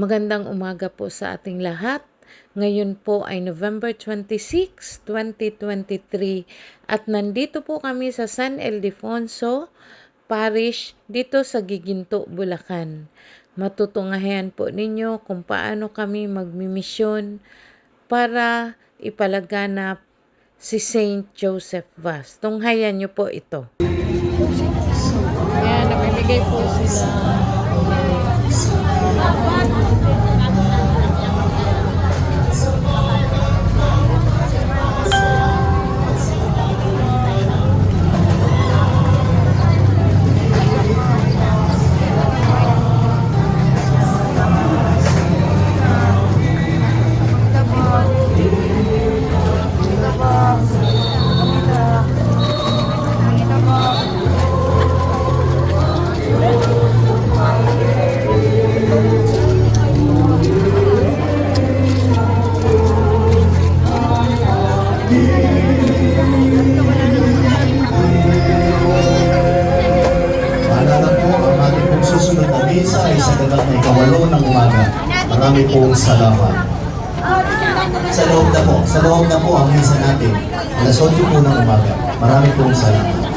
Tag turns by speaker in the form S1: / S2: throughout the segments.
S1: Magandang umaga po sa ating lahat. Ngayon po ay November 26, 2023 at nandito po kami sa San Ildefonso Parish dito sa Giginto, Bulacan. Matutungahan po ninyo kung paano kami magmimisyon para ipalaganap si Saint Joseph Vaz. Tunghayan niyo po ito. Ayan, namimigay po sila.
S2: Maalala po, ang ating pong susunod na misa ay sa gagat na ikawalo ng umaga. Marami pong salamat. Sa loob na po, sa loob na po ang misa natin. Alas 8 po ng umaga. Marami pong salamat.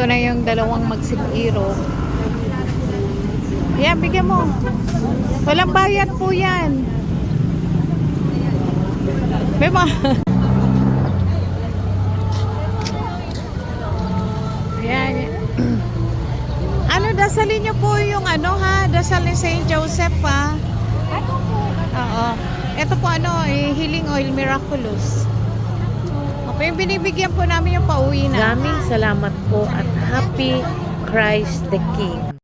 S1: Ito na yung dalawang magsipiro. Yan, bigyan mo. Walang bayad po yan. Bema. Yan. Ano, dasalin niyo po yung ano ha, dasal ni St. Joseph ha.
S3: Ano po?
S1: Oo. Ito po ano, eh, Healing Oil Miraculous. Yung binibigyan po namin yung pauwi na. Maraming salamat po at Happy Christ the King.